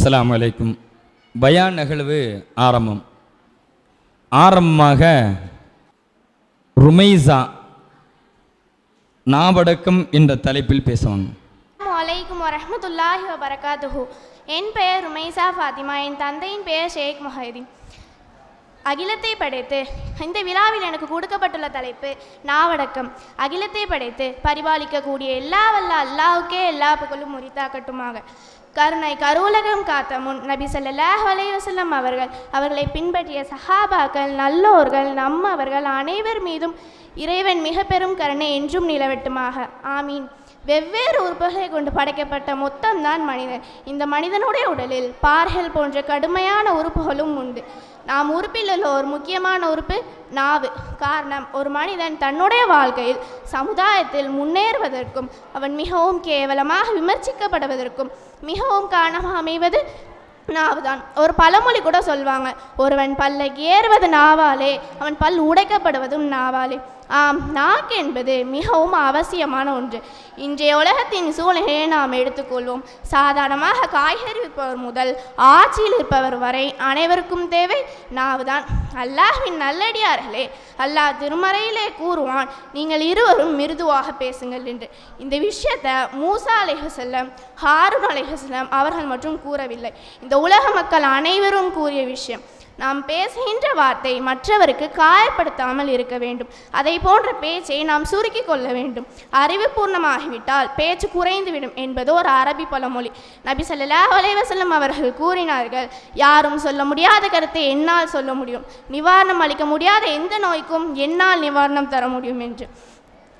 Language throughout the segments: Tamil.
அஸ்லாம் வலைக்கும் பயான் நிகழ்வு ஆரம்பம். ஆரம்பமாக ருமைசா நாவடக்கம் என்ற தலைப்பில் பேசுவாங்க. அலைக்கும் வரஹ்மத்துல்லாஹி வபரகாத்துஹு. என் பெயர் ருமைசா ஃபாத்திமா. என் தந்தையின் பெயர் ஷேக் மொஹதீன். அகிலத்தை படைத்து இந்த விழாவில் எனக்கு கொடுக்கப்பட்டுள்ள தலைப்பு நாவடக்கம். அகிலத்தை படைத்து பரிபாலிக்கக்கூடிய எல்லா வல்ல அல்லாவுக்கே எல்லா புகழும் முறித்தாக்கட்டுமாக கருணை கருவுலகம் காத்த முன் நபி ஸல்லல்லாஹு அலைஹி அவர்கள் அவர்களை பின்பற்றிய சஹாபாக்கள் நல்லோர்கள் நம்மவர்கள் அனைவர் மீதும் இறைவன் மிக பெரும் கருணை என்றும் நிலவட்டுமாக. ஆமீன். வெவ்வேறு உறுப்புகளை கொண்டு படைக்கப்பட்ட மொத்தம்தான் மனிதன். இந்த மனிதனுடைய உடலில் பார்கள் போன்ற கடுமையான உறுப்புகளும் உண்டு. நாம் உறுப்பில் உள்ள ஒரு முக்கியமான உறுப்பு நாவு. காரணம் ஒரு மனிதன் தன்னுடைய வாழ்க்கையில் சமுதாயத்தில் முன்னேறுவதற்கும் அவன் மிகவும் கேவலமாக விமர்சிக்கப்படுவதற்கும் மிகவும் காரணமாக அமைவது நாவுதான். ஒரு பழமொழி கூட சொல்வாங்க ஒருவன் பல்லை ஏறுவது நாவாலே அவன் பல் உடைக்கப்படுவதும் நாவாலே. ஆம் நாக்கு என்பது மிகவும் அவசியமான ஒன்று. இன்றைய உலகத்தின் சூழ்நிலையை நாம் எடுத்துக்கொள்வோம். சாதாரணமாக காய்கறி விற்பவர் முதல் ஆட்சியில் இருப்பவர் வரை அனைவருக்கும் தேவை நாவுதான். அல்லாஹ்வின் நல்லடியார்களே அல்லாஹ் திருமறையிலே கூறுவான் நீங்கள் இருவரும் மிருதுவாக பேசுங்கள் என்று. இந்த விஷயத்தை மூசா அலைஹசல்லம் ஹாரூன் அலைஹசல்லம் அவர்கள் மட்டும் கூறவில்லை. இந்த உலக மக்கள் அனைவரும் கூறிய விஷயம் நாம் பேசுகின்ற வார்த்தை மற்றவருக்கு காயப்படுத்தாமல் இருக்க வேண்டும். அதை போன்ற பேச்சை நாம் சுருக்கிக் கொள்ள வேண்டும். அறிவுபூர்ணமாகிவிட்டால் பேச்சு குறைந்துவிடும் என்பது ஒரு அரபி பழமொழி. நபி சொல்லலா அலைஹி அவர்கள் கூறினார்கள் யாரும் சொல்ல முடியாத கருத்தை என்னால் சொல்ல முடியும். நிவாரணம் அளிக்க முடியாத எந்த நோய்க்கும் என்னால் நிவாரணம் தர முடியும் என்று.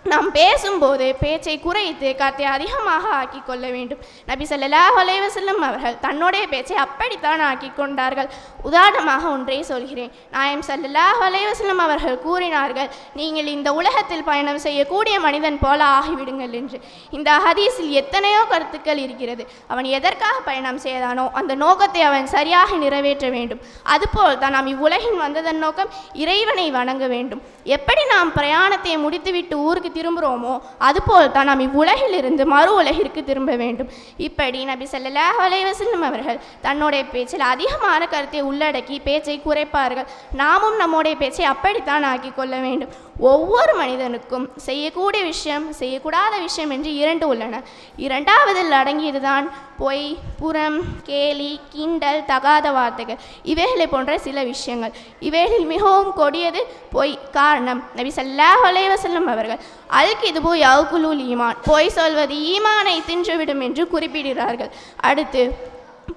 நாம் பேசும்போது பேச்சை குறைத்து கருத்தை அதிகமாக ஆக்கிக் கொள்ள வேண்டும். நபி ஸல்லல்லாஹு அலைஹி வஸல்லம் அவர்கள் தன்னுடைய பேச்சை அப்படித்தான் ஆக்கிக் கொண்டார்கள். உதாரணமாக ஒன்றை சொல்கிறேன். நாயம் ஸல்லல்லாஹு அலைஹி செல்லும் அவர்கள் கூறினார்கள் நீங்கள் இந்த உலகத்தில் பயணம் செய்யக்கூடிய மனிதன் போல ஆகிவிடுங்கள் என்று. இந்த ஹதீஸில் எத்தனையோ கருத்துக்கள் இருக்கிறது. அவன் எதற்காக பயணம் செய்தானோ அந்த நோக்கத்தை அவன் சரியாக நிறைவேற்ற வேண்டும். அதுபோல் தான் நாம் இவ்வுலகின் வந்ததன் நோக்கம் இறைவனை வணங்க வேண்டும். எப்படி நாம் பிரயாணத்தை முடித்துவிட்டு ஊருக்கு திரும்புகிறோமோ அதுபோல் தான் நாம் இவ்வுலகிலிருந்து மறு உலகிற்கு திரும்ப வேண்டும். இப்படி நபி ஸல்லல்லாஹு அலைஹி அவர்கள் தன்னுடைய பேச்சில் அதிகமான கருத்தை உள்ளடக்கி பேச்சை குறைப்பார்கள். நாமும் நம்முடைய பேச்சை அப்படித்தான் ஆக்கிக் கொள்ள வேண்டும். ஒவ்வொரு மனிதனுக்கும் செய்யக்கூடிய விஷயம் செய்யக்கூடாத விஷயம் என்று இரண்டு உள்ளன. இரண்டாவதில் அடங்கியதுதான் பொய் புறம் கேலி கிண்டல் தகாத வார்த்தைகள். இவைகளை போன்ற சில விஷயங்கள். இவைகளில் மிகவும் கொடியது பொய். காரணம் நபி சல்லாஹ் அலைவசல்லம் அவர்கள். அல் கிதுபு யவுகுலுல் ஈமான். பொய் சொல்வது ஈமானை தின்றுவிடும் என்று குறிப்பிடுகிறார்கள். அடுத்து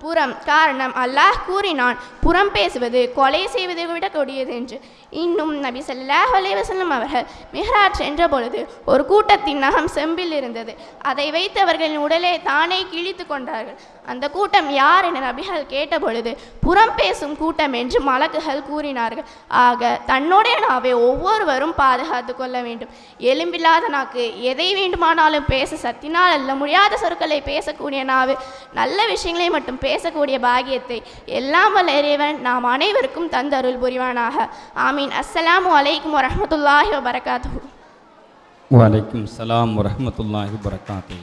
புறம். காரணம் அல்லாஹ் கூறினான் புறம் பேசுவது கொலை செய்வதை விட கொடியது என்று. இன்னும் நபி சல்லாஹ் அலைஹி அவர்கள் மிஹராஜ் சென்ற பொழுது ஒரு கூட்டத்தின் நகம் செம்பில் இருந்தது. அதை வைத்து அவர்களின் உடலை தானே கிழித்து கொண்டார்கள். அந்த கூட்டம் யார் என நபிகள் கேட்டபொழுது புறம் பேசும் கூட்டம் என்று மலக்குகள் கூறினார்கள். ஆக தன்னுடைய நாவை ஒவ்வொருவரும் பாதுகாத்து கொள்ள வேண்டும். எலும்பில்லாத நாக்கு எதை வேண்டுமானாலும் பேச சத்தினால் அல்ல முடியாத சொற்களை பேசக்கூடிய நாவு. நல்ல விஷயங்களை மட்டும் பேசக்கூடிய பாகியத்தை எல்லாம் வல்ல இறைவன் நாம் அனைவருக்கும் தந்தருள் புரிவானாக. ஆமீன். அஸ்ஸலாமு அலைக்கும் வரமத்துல்லாஹி வபரகாத்துஹு. வலைக்கும் சலாம் வரமத்துல்லாஹி வரகாத்து